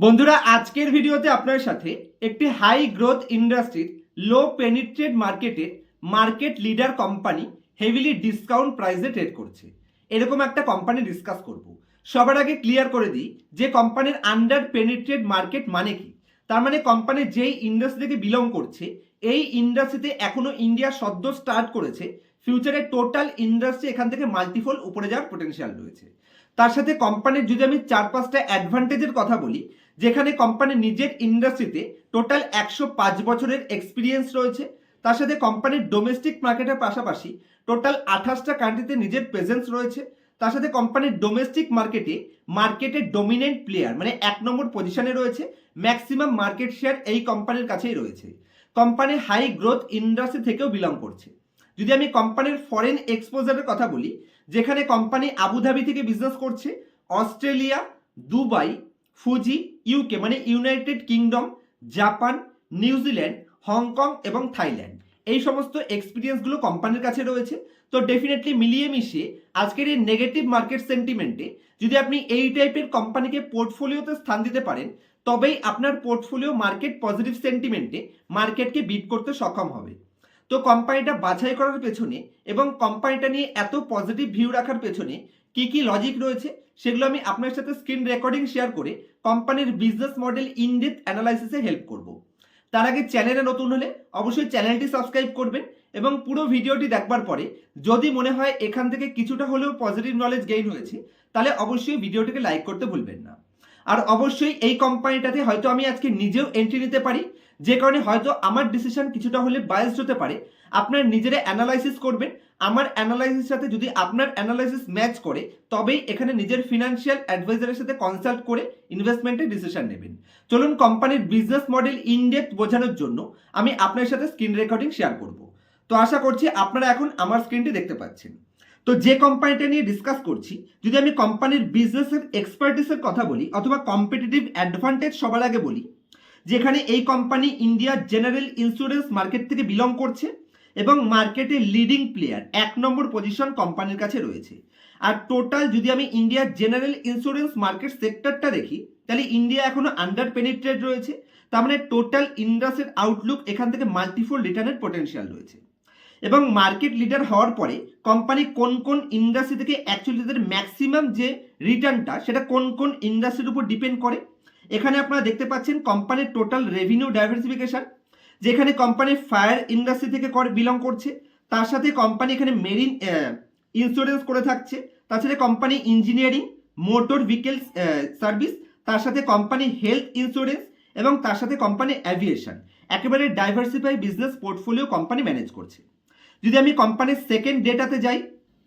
বন্ধুরা, আজকের ভিডিওতে আপনার সাথে একটি হাই গ্রোথ ইন্ডাস্ট্রির লো পেনিট্রেট মার্কেটের market leader company heavily discount প্রাইসে ট্রেড করছে। এরকম একটা কোম্পানি ডিসকাস করব। সবার আগে ক্লিয়ার করে দিই যে কোম্পানির আন্ডার পেনিট্রেট মার্কেট মানে কি। তার মানে কোম্পানি যেই ইন্ডাস্ট্রি থেকে বিলং করছে, এই ইন্ডাস্ট্রিতে এখনও ইন্ডিয়া সদ্য স্টার্ট করেছে ফিউচারে টোটাল ইন্ডাস্ট্রি এখান থেকে মাল্টিফোল উপরে যাওয়ার পোটেনশিয়াল রয়েছে। তার সাথে কোম্পানির যদি আমি চার পাঁচটা অ্যাডভান্টেজের কথা বলি যেখানে কোম্পানি নিজের ইন্ডাস্ট্রিতে টোটাল একশো পাঁচ বছরের এক্সপিরিয়েন্স রয়েছে। তার সাথে কোম্পানির ডোমেস্টিক মার্কেটের পাশাপাশি টোটাল আঠাশটা কান্ট্রিতে নিজের প্রেজেন্স রয়েছে। তার সাথে কোম্পানির ডোমেস্টিক মার্কেটে মার্কেটের ডোমিনেন্ট প্লেয়ার মানে এক নম্বর পজিশনে রয়েছে। ম্যাক্সিমাম মার্কেট শেয়ার এই কোম্পানির কাছেই রয়েছে। কোম্পানি হাই গ্রোথ ইন্ডাস্ট্রি থেকেও বিলং করছে। যদি আমি কোম্পানির ফরেন এক্সপোজারের কথা বলি, যেখানে কোম্পানি আবুধাবি থেকে বিজনেস করছে, অস্ট্রেলিয়া, দুবাই, ফুজি ইউকে মানে United Kingdom Japan New Zealand Hong Kong এবং থাইল্যান্ড এই সমস্ত এক্সপিরিয়েন্সগুলো কোম্পানির কাছে রয়েছে। তো ডেফিনেটলি মিলিয়ে মিশিয়ে আজকের এই নেগেটিভ মার্কেট সেন্টিমেন্টে যদি আপনি এই টাইপের কোম্পানিকে পোর্টফোলিওতে স্থান দিতে পারেন, তবেই আপনার পোর্টফোলিও মার্কেট পজিটিভ সেন্টিমেন্টে মার্কেটকে বিট করতে সক্ষম হবে। তো কোম্পানিটা বাছাই করার পেছনে এবং কোম্পানিটা নিয়ে এত পজিটিভ ভিউ রাখার পেছনে কি কি লজিক রয়েছে সেগুলো আমি আপনার সাথে স্ক্রিন রেকর্ডিং শেয়ার করে কোম্পানির বিজনেস মডেল ইনডেপ অ্যানালাইসিসে হেল্প করব। তার আগে চ্যানেলে নতুন হলে অবশ্যই চ্যানেলটি সাবস্ক্রাইব করবেন এবং পুরো ভিডিওটি দেখবার পরে যদি মনে হয় এখান থেকে কিছুটা হলেও পজিটিভ নলেজ গেইন হয়েছে, তাহলে অবশ্যই ভিডিওটিকে লাইক করতে ভুলবেন না। আর অবশ্যই এই কোম্পানিটাতে হয়তো আমি আজকে নিজেও এন্ট্রি নিতে পারি যে কারণে হয়তো আমার ডিসিশন কিছুটা হলে বায়াসড হতে পারে। আপনার নিজেরা অ্যানালাইসিস করবেন। আমার অ্যানালাইসিস সাথে যদি আপনার অ্যানালাইসিস ম্যাচ করে, তবেই এখানে নিজের ফিনান্সিয়াল অ্যাডভাইজারের সাথে কনসাল্ট করে ইনভেস্টমেন্টের ডিসিশন নেবেন। চলুন কোম্পানির বিজনেস মডেল ইনডেপথ বোঝানোর জন্য আমি আপনার সাথে স্ক্রিন রেকর্ডিং শেয়ার করব। তো আশা করছি আপনারা এখন আমার স্ক্রিনটি দেখতে পাচ্ছেন। তো যে কোম্পানিটা নিয়ে ডিসকাস করছি, যদি আমি কোম্পানির বিজনেসের এক্সপার্টিসের কথা বলি, অথবা কম্পিটিটিভ অ্যাডভান্টেজ সবার আগে বলি যেখানে এই company India general insurance market থেকে বিলং করছে এবং মার্কেটে লিডিং প্লেয়ার এক নম্বর পজিশন কোম্পানির কাছে রয়েছে। আর টোটাল যদি আমি ইন্ডিয়ার জেনারেল ইন্স্যুরেন্স মার্কেট সেক্টরটা দেখি, তাহলে ইন্ডিয়া এখনও আন্ডার পেনিট্রেট রয়েছে। তার মানে টোটাল ইন্ডাস্ট্রির আউটলুক এখান থেকে মাল্টিফোল রিটার্নের পোটেনশিয়াল রয়েছে। এবং মার্কেট লিডার হওয়ার পরে কোম্পানি কোন কোন ইন্ডাস্ট্রি থেকে অ্যাকচুয়ালি তাদের ম্যাক্সিমাম যে রিটার্নটা সেটা কোন কোন ইন্ডাস্ট্রির উপর ডিপেন্ড করে এখানে আপনারা দেখতে পাচ্ছেন কোম্পানির টোটাল রেভিনিউ ডাইভার্সিফিকেশন যেখানে কোম্পানি ফায়ার ইন্ডাস্ট্রি থেকে করে বিলং করছে। তার সাথে কোম্পানি এখানে মেরিন ইন্স্যুরেন্স করে থাকছে। তাছাড়া company engineering motor vehicles service তার সাথে কোম্পানি হেলথ ইন্স্যুরেন্স এবং তার সাথে কোম্পানি অ্যাভিয়েশন একেবারে diversify business portfolio company manage করছে। যদি আমি কোম্পানির সেকেন্ড ডেটাতে যাই,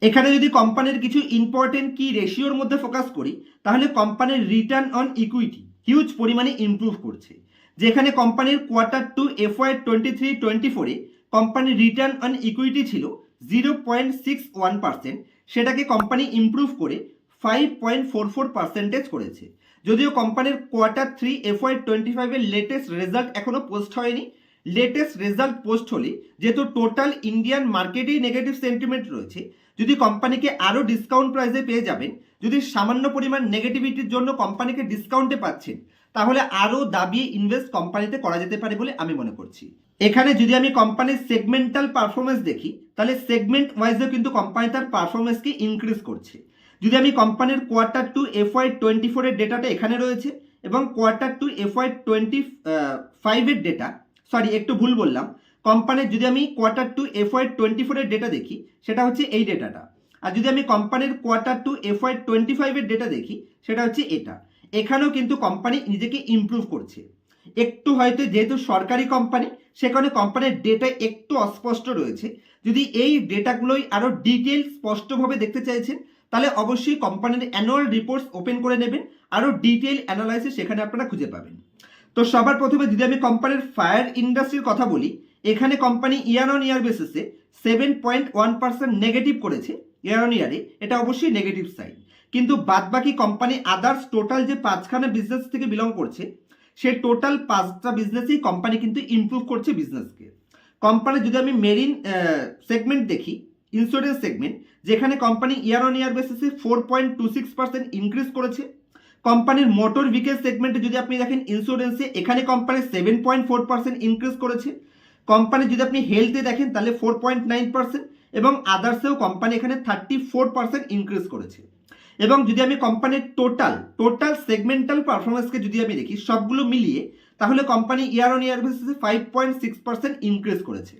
এখানে যদি কোম্পানির কিছু ইম্পর্টেন্ট কি রেশিওর মধ্যে ফোকাস করি, তাহলে কোম্পানির রিটার্ন অন ইকুইটি হিউজ পরিমাণে ইমপ্রুভ করছে। যেখানে কোম্পানির quarter two F FY twenty three twenty ফোরে কোম্পানির রিটার্ন অন ইকুইটি ছিল zero point six one percent সেটাকে কোম্পানি ইমপ্রুভ করে five point four four percentage করেছে। যদিও কোম্পানির quarter three F FY twenty ফাইভের লেটেস্ট রেজাল্ট এখনও পোস্ট হয়নি। লেটেস্ট রেজাল্ট পোস্ট হলে যেহেতু টোটাল ইন্ডিয়ান মার্কেটেই নেগেটিভ সেন্টিমেন্ট রয়েছে যদি কোম্পানিকে আরও ডিসকাউন্ট প্রাইসে পেয়ে যাবেন, যদি সামান্য পরিমাণ নেগেটিভিটির জন্য কোম্পানিকে ডিসকাউন্টে পাচ্ছেন, তাহলে আরও দাবিয়ে ইনভেস্ট কোম্পানিতে করা যেতে পারে বলে আমি মনে করছি। এখানে যদি আমি কোম্পানির সেগমেন্টাল পারফরমেন্স দেখি, তাহলে সেগমেন্ট ওয়াইজেও কিন্তু কোম্পানি তার পারফরমেন্সকে ইনক্রিজ করছে। যদি আমি কোম্পানির কোয়ার্টার টু এফওয়াই টোয়েন্টি ফোরের ডেটাটা এখানে রয়েছে এবং কোয়ার্টার টু এফওয়াই টোয়েন্টি ফাইভের ডেটা সরি একটু ভুল বললাম কোম্পানির যদি আমি কোয়ার্টার টু এফওয়াই টোয়েন্টি ফোরের ডেটা দেখি, সেটা হচ্ছে এই ডেটাটা আর যদি আমি কোম্পানির কোয়ার্টার টু এফওয়াই টোয়েন্টি ফাইভের ডেটা দেখি, সেটা হচ্ছে এটা। এখানেও কিন্তু কোম্পানি নিজেকে ইমপ্রুভ করছে। একটু হয়তো যেহেতু সরকারি কোম্পানি সেখানে কোম্পানির ডেটা একটু অস্পষ্ট রয়েছে। যদি এই ডেটাগুলোই আরও ডিটেল স্পষ্টভাবে দেখতে চাইছেন, তাহলে অবশ্যই কোম্পানির অ্যানুয়াল রিপোর্টস ওপেন করে নেবেন। আরও ডিটেল অ্যানালাইসিস সেখানে আপনারা খুঁজে পাবেন। তো সবার প্রথমে যদি আমি কোম্পানির ফায়ার ইন্ডাস্ট্রির কথা বলি এখানে কোম্পানি ইয়ার অন ইয়ার বেসিসে seven point one percent negative করেছে ইয়ার অন ইয়ারে এটা অবশ্যই নেগেটিভ সাইড কিন্তু বাদবাকি কোম্পানি আদার্স টোটাল যে পাঁচখানা বিজনেস থেকে বিলং করছে, সে টোটাল পাঁচটা বিজনেসেই কোম্পানি কিন্তু ইমপ্রুভ করছে বিজনেসকে কোম্পানি যদি আমি মেরিন সেগমেন্ট দেখি ইন্স্যুরেন্স সেগমেন্ট যেখানে কোম্পানি ইয়ার অন ইয়ার বেসিসে four point two six percent increase করেছে কোম্পানির মোটর ভেহিকেল সেগমেন্টে যদি আপনি দেখেন ইন্স্যুরেন্সে এখানে company seven point four percent increase করেছে কোম্পানি যদি আপনি হেলথে দেখেন, তাহলে ফোর পয়েন্ট নাইন পার্সেন্ট এবং আদার্সেও কোম্পানি এখানে থার্টি ফোর পার্সেন্ট ইনক্রিজ করেছে। এবং যদি আমি কোম্পানির টোটাল টোটাল সেগমেন্টাল পারফরমেন্সকে যদি আমি দেখি, সবগুলো মিলিয়ে, তাহলে কোম্পানি ইয়ার অন ইয়ার বেসিসে five point six percent increase করেছে।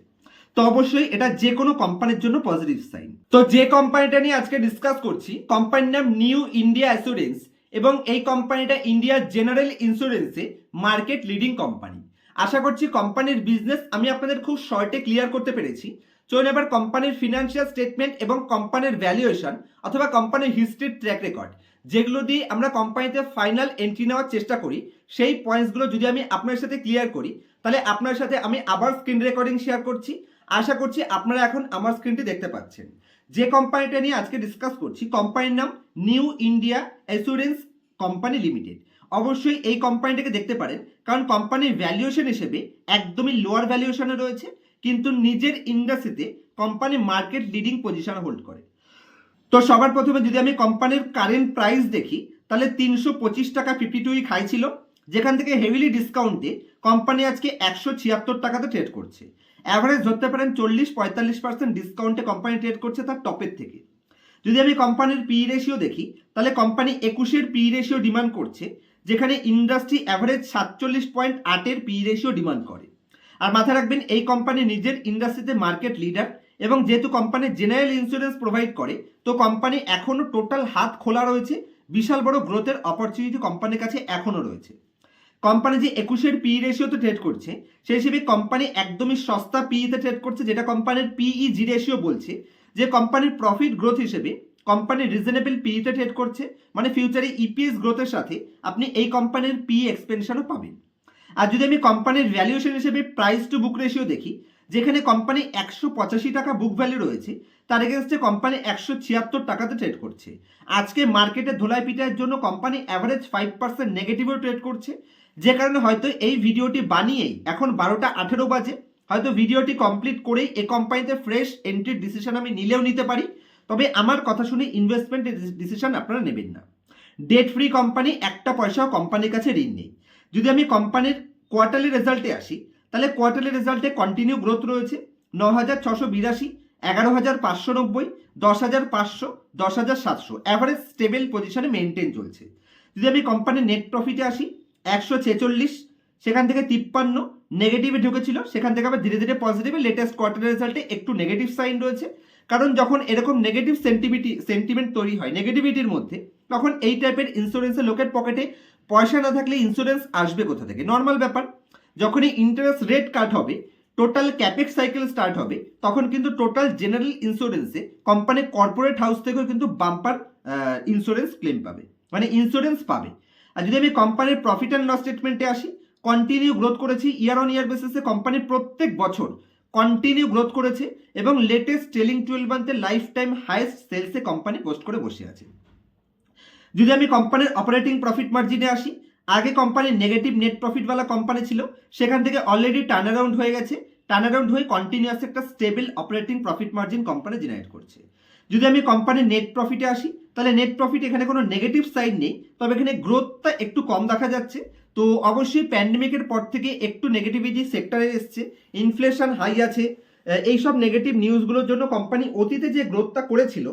তো অবশ্যই এটা যে কোনো কোম্পানির জন্য পজিটিভ সাইন তো যে কোম্পানিটা নিয়ে আজকে ডিসকাস করছি কোম্পানির নাম নিউ ইন্ডিয়া অ্যাসুরেন্স এবং এই কোম্পানিটা ইন্ডিয়া জেনারেল ইন্স্যুরেন্সে মার্কেট লিডিং কোম্পানি আশা করছি কোম্পানির বিজনেস আমি আপনাদের খুব শর্টে ক্লিয়ার করতে পেরেছি। চলুন এবার কোম্পানির ফিনান্সিয়াল স্টেটমেন্ট এবং কোম্পানির ভ্যালুয়েশন অথবা কোম্পানির হিস্ট্রির ট্র্যাক রেকর্ড যেগুলো দিয়ে আমরা কোম্পানিতে ফাইনাল এন্ট্রি নেওয়ার চেষ্টা করি, সেই পয়েন্টসগুলো যদি আমি আপনার সাথে ক্লিয়ার করি, তাহলে আপনার সাথে আমি আবার স্ক্রিন রেকর্ডিং শেয়ার করছি। আশা করছি আপনারা এখন আমার স্ক্রিনটি দেখতে পাচ্ছেন। যে কোম্পানিটা নিয়ে আজকে ডিসকাস করছি, কোম্পানির নাম New India Assurance company limited অবশ্যই এই কোম্পানিটাকে দেখতে পারেন, কারণ কোম্পানির ভ্যালুয়েশন হিসেবে একদমই লোয়ার ভ্যালুয়েশনে রয়েছে, কিন্তু নিজের ইন্ডাস্ট্রিতে company market leading position hold করে। তো সবার প্রথমে যদি আমি কোম্পানির কারেন্ট প্রাইস দেখি, তাহলে তিনশো পঁচিশ টাকা ফিফটি টুই খাই ছিল, যেখান থেকে হেভিলি ডিসকাউন্টে কোম্পানি আজকে একশো ছিয়াত্তর টাকাতে ট্রেড করছে। অ্যাভারেজ ধরতে পারেন চল্লিশ পঁয়তাল্লিশ পার্সেন্ট ডিসকাউন্টে কোম্পানি ট্রেড করছে তার টপের থেকে। যদি আমি কোম্পানির পি রেশিও দেখি, তাহলে কোম্পানি একুশের পি রেশিও ডিমান্ড করছে, যেখানে ইন্ডাস্ট্রি অ্যাভারেজ সাতচল্লিশ পয়েন্ট আটের পি রেশিও ডিমান্ড করে। আর মাথায় রাখবেন, এই কোম্পানি নিজের ইন্ডাস্ট্রিতে মার্কেট লিডার এবং যেহেতু কোম্পানি জেনারেল ইন্স্যুরেন্স প্রোভাইড করে, তো কোম্পানি এখনও টোটাল হাত খোলা রয়েছে, বিশাল বড় গ্রোথের অপরচুনিটি কোম্পানির কাছে এখনও রয়েছে। কোম্পানি যে একুশের পি রেশিওতে ট্রেড করছে, সেই হিসেবে কোম্পানি একদমই সস্তা পিইতে ট্রেড করছে, যেটা কোম্পানির পিই জি রেশিও বলছে যে কোম্পানির প্রফিট গ্রোথ হিসেবে কোম্পানি রিজনেবল পিইতে ট্রেড করছে মানে ফিউচারে ইপিএস গ্রোথের সাথে আপনি এই কোম্পানির পি এক্সপেনশনও পাবেন। আর যদি আমি কোম্পানির ভ্যালুয়েশন হিসেবে প্রাইস টু বুক রেশিও দেখি, যেখানে কোম্পানি একশো পঁচাশি টাকা বুক ভ্যালু রয়েছে, তার এগেনস্টে কোম্পানি একশো ছিয়াত্তর টাকাতে ট্রেড করছে। আজকে মার্কেটে ধোলাই পিটার জন্য কোম্পানি অ্যাভারেজ ফাইভ পার্সেন্ট নেগেটিভও ট্রেড করছে, যে কারণে হয়তো এই ভিডিওটি বানিয়েই এখন বারোটা আঠেরো বাজে হয়তো ভিডিওটি কমপ্লিট করেই এ কোম্পানিতে ফ্রেশ এন্ট্রির ডিসিশন আমি নিলেও নিতে পারি। তবে আমার কথা শুনে ইনভেস্টমেন্টের ডিসিশন আপনারা নেবেন না। ডেট ফ্রি কোম্পানি একটা পয়সাও কোম্পানির কাছে ঋণ নেই। যদি আমি কোম্পানির কোয়ার্টারলি রেজাল্টে আসি, তাহলে কোয়ার্টারলি রেজাল্টে কন্টিনিউ গ্রোথ রয়েছে। ন হাজার ছশো বিরাশি, এগারো হাজার পাঁচশো নব্বই, দশ হাজার পাঁচশো, দশ হাজার সাতশো। অ্যাভারেজ স্টেবল পজিশনে মেনটেন চলছে। যদি আমি কোম্পানির নেট প্রফিটে আসি, একশো ছেচল্লিশ, সেখান থেকে তিপ্পান্ন নেগেটিভে ঢুকেছিল, সেখান থেকে আবার ধীরে ধীরে পজিটিভে লেটেস্ট কোয়ার্টার রেজাল্টে একটু নেগেটিভ সাইন রয়েছে। কারণ যখন এরকম নেগেটিভ সেন্টিভিটি সেন্টিমেন্ট তৈরি হয় নেগেটিভিটির মধ্যে, তখন এই টাইপের ইন্স্যুরেন্সের লোকের পকেটে পয়সা না থাকলে ইন্স্যুরেন্স আসবে কোথা থেকে? নর্মাল ব্যাপার। যখনই ইন্টারেস্ট রেট কাট হবে টোটাল ক্যাপেক্স সাইকেল স্টার্ট হবে, তখন কিন্তু টোটাল জেনারেল ইন্স্যুরেন্সে কোম্পানি কর্পোরেট হাউস থেকেও কিন্তু বাম্পার ইন্স্যুরেন্স ক্লেম পাবে। মানে ইন্স্যুরেন্স পাবে। আর যদি আমি কোম্পানির প্রফিট অ্যান্ড লস স্টেটমেন্টে আসি কন্টিনিউ গ্রোথ করেছি ইয়ার অন ইয়ার বেসিসে কোম্পানি প্রত্যেক বছর। কন্টিনিউ গ্রোথ করেছে এবং লেটেস্ট ট্রেলিং টুয়েলভ মান্থে লাইফ টাইম হাইয়েস্ট সেলসে কোম্পানি পোস্ট করে বসে আছে। যদি আমি কোম্পানির অপারেটিং প্রফিট মার্জিনে আসি, আগে কোম্পানির নেগেটিভ নেট প্রফিটওয়ালা কোম্পানি ছিল, সেখান থেকে অলরেডি টার্ন অ্যারাউন্ড হয়ে গেছে। টার্ন অ্যারাউন্ড হয়ে কন্টিনিউয়াস একটা stable operating profit margin company generate করছে। যদি আমি কোম্পানির নেট প্রফিটে আসি, তাহলে নেট প্রফিট এখানে কোনো নেগেটিভ সাইড নেই, তবে এখানে গ্রোথটা একটু কম দেখা যাচ্ছে। তো অবশ্যই প্যান্ডেমিকের পর থেকে একটু নেগেটিভিটি সেক্টরে এসছে ইনফ্লেশন হাই আছে এইসব নেগেটিভ নিউজগুলোর জন্য কোম্পানি অতীতে যে গ্রোথটা করেছিল,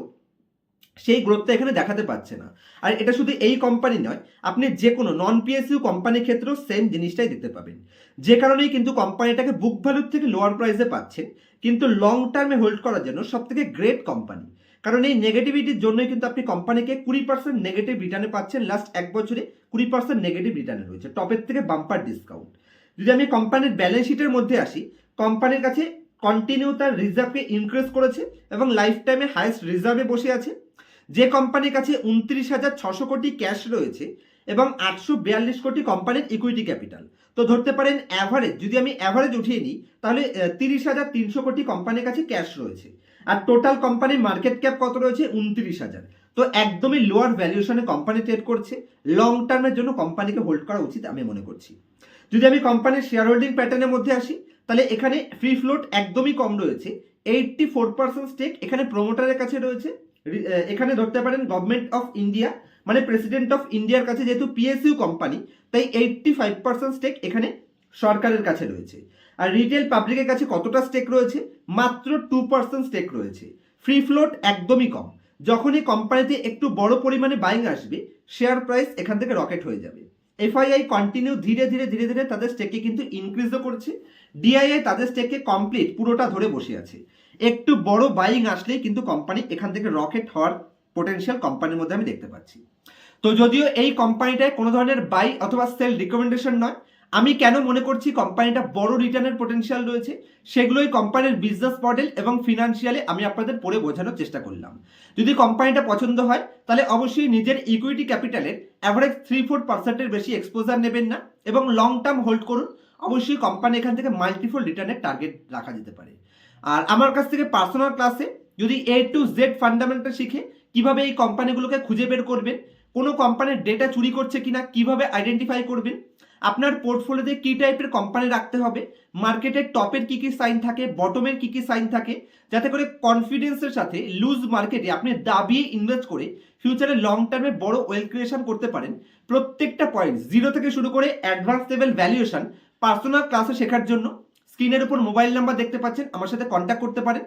সেই গ্রোথটা এখানে দেখাতে পাচ্ছে না। আর এটা শুধু এই কোম্পানি নয়, আপনি যে কোনো নন পিএসইউ কোম্পানির ক্ষেত্রেও সেম জিনিসটাই দেখতে পাবেন। যে কারণেই কিন্তু কোম্পানিটাকে বুক ভ্যালুর থেকে লোয়ার প্রাইসে পাচ্ছেন কিন্তু লং টার্মে হোল্ড করার জন্য সব থেকে গ্রেট কোম্পানি কারণ এই নেগেটিভিটির জন্যই কিন্তু আপনি কোম্পানিকে কুড়ি পার্সেন্ট নেগেটিভ রিটার্নে পাচ্ছেন লাস্ট এক বছরে কুড়ি পার্সেন্ট নেগেটিভ রিটার্ন রয়েছে। টপের থেকে বাম্পার ডিসকাউন্ট যদি আমি কোম্পানির ব্যালেন্স শিটের মধ্যে আসি কোম্পানির কাছে কন্টিনিউ তার রিজার্ভকে ইনক্রিজ করেছে এবং লাইফ টাইমে হাইয়েস্ট রিজার্ভে বসে আছে। যে কোম্পানির কাছে উনত্রিশ হাজার ছশো কোটি ক্যাশ রয়েছে এবং আটশো বিয়াল্লিশ কোটি কোম্পানির ইকুইটি ক্যাপিটাল তো ধরতে পারেন অ্যাভারেজ যদি আমি অ্যাভারেজ উঠিয়ে নিই, তাহলে তিরিশ হাজার তিনশো কোটি কোম্পানির কাছে ক্যাশ রয়েছে। আর টোটাল কোম্পানির মার্কেট ক্যাপ কত রয়েছে? উনত্রিশ হাজার। তো একদমই লোয়ার ভ্যালুয়েশনে কোম্পানি ট্রেড করছে। লং টার্মের জন্য কোম্পানিকে হোল্ড করা উচিত আমি মনে করছি। যদি আমি কোম্পানির শেয়ার হোল্ডিং প্যাটার্নের মধ্যে আসি, তাহলে এখানে ফ্রি ফ্লোট একদমই কম রয়েছে। এইটটি ফোর পার্সেন্ট স্টেক এখানে প্রোমোটারের কাছে রয়েছে। এখানে ধরতে পারেন গভর্নমেন্ট অফ ইন্ডিয়া মানে প্রেসিডেন্ট অফ ইন্ডিয়ার কাছে যেহেতু পিএসইউ কোম্পানি তাই এইটটি ফাইভ পার্সেন্ট স্টেক এখানে সরকারের কাছে রয়েছে। আর রিটেল পাবলিকের কাছে কতটা স্টেক রয়েছে? মাত্র টু পার্সেন্ট স্টেক রয়েছে। ফ্রি ফ্লোট একদমই কম। যখনই কোম্পানিতে একটু বড় পরিমাণে বাইং আসবে শেয়ার প্রাইস এখান থেকে রকেট হয়ে যাবে। এফআইআই কন্টিনিউ ধীরে ধীরে ধীরে ধীরে তাদের স্টেকে কিন্তু ইনক্রিজও করছে। ডিআইআই তাদের স্টেকে কমপ্লিট পুরোটা ধরে বসে আছে। একটু বড় বাইং আসলেই কিন্তু কোম্পানি এখান থেকে রকেট হওয়ার পোটেনশিয়াল কোম্পানির মধ্যে আমি দেখতে পাচ্ছি। তো যদিও এই কোম্পানিটায় কোনো ধরনের বাই অথবা সেল রিকমেন্ডেশন নয় আমি কেন মনে করছি কোম্পানিটা বড় রিটার্নের পোটেনশিয়াল রয়েছে? সেগুলোই কোম্পানির বিজনেস মডেল এবং ফিনান্সিয়ালি আমি আপনাদের পড়ে বোঝানোর চেষ্টা করলাম। যদি কোম্পানিটা পছন্দ হয়, তাহলে অবশ্যই নিজের ইকুইটি ক্যাপিটালের অ্যাভারেজ থ্রি ফোর পার্সেন্টের বেশি এক্সপোজার নেবেন না এবং লং টার্ম হোল্ড করুন। অবশ্যই কোম্পানি এখান থেকে মাল্টিফোল রিটার্নের টার্গেট রাখা যেতে পারে। আর আমার কাছ থেকে পার্সোনাল ক্লাসে যদি এ টু জেড ফান্ডামেন্টাল শিখে, কীভাবে এই কোম্পানিগুলোকে খুঁজে বের করবেন, কোনো কোম্পানির ডেটা চুরি করছে কিনা, কীভাবে আইডেন্টিফাই করবেন আপনার পোর্টফোলিওতে কী টাইপের কোম্পানি রাখতে হবে? মার্কেটের টপের কী কী সাইন থাকে? বটমের কী কী সাইন থাকে? যাতে করে কনফিডেন্সের সাথে লুজ মার্কেটে আপনি দাবিয়ে ইনভেস্ট করে ফিউচারে লং টার্মে বড় ওয়েল ক্রিয়েশন করতে পারেন। প্রত্যেকটা পয়েন্ট জিরো থেকে শুরু করে অ্যাডভান্স লেভেল ভ্যালুয়েশন পার্সোনাল ক্লাসে শেখার জন্য। স্ক্রিনের উপর মোবাইল নাম্বার দেখতে পাচ্ছেন, আমার সাথে কন্ট্যাক্ট করতে পারেন।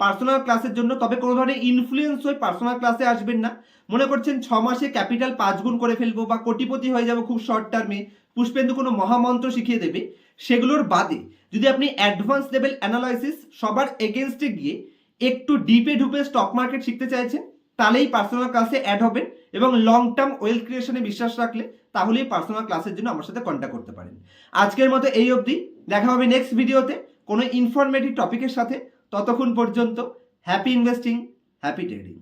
পার্সোনাল ক্লাসের জন্য, তবে কোনো ধরনের ইনফ্লুয়েন্স হয়ে পার্সোনাল ক্লাসে আসবেন না। মনে করছেন ছ মাসে ক্যাপিটাল পাঁচ গুণ করে ফেলব বা কোটিপতি হয়ে যাব খুব শর্ট টার্মে পুষ্পেন্দু কোনো মহামন্ত্র শিখিয়ে দেবে। সেগুলোর বাদে যদি আপনি অ্যাডভান্স লেভেল অ্যানালাইসিস সবার এগেনস্টে গিয়ে একটু ডিপে ঢুপে স্টক মার্কেট শিখতে চাইছেন, তাহলেই পার্সোনাল ক্লাসে অ্যাড হবেন এবং লং টার্ম ওয়েলথ ক্রিয়েশনে বিশ্বাস রাখলে তাহলেই পার্সোনাল ক্লাসের জন্য আমার সাথে কন্ট্যাক্ট করতে পারেন। আজকের মতো এই অবধি। দেখা হবে নেক্সট ভিডিওতে কোনো ইনফরমেটিভ টপিকের সাথে। ততক্ষণ পর্যন্ত হ্যাপি ইনভেস্টিং হ্যাপি ট্রেডিং।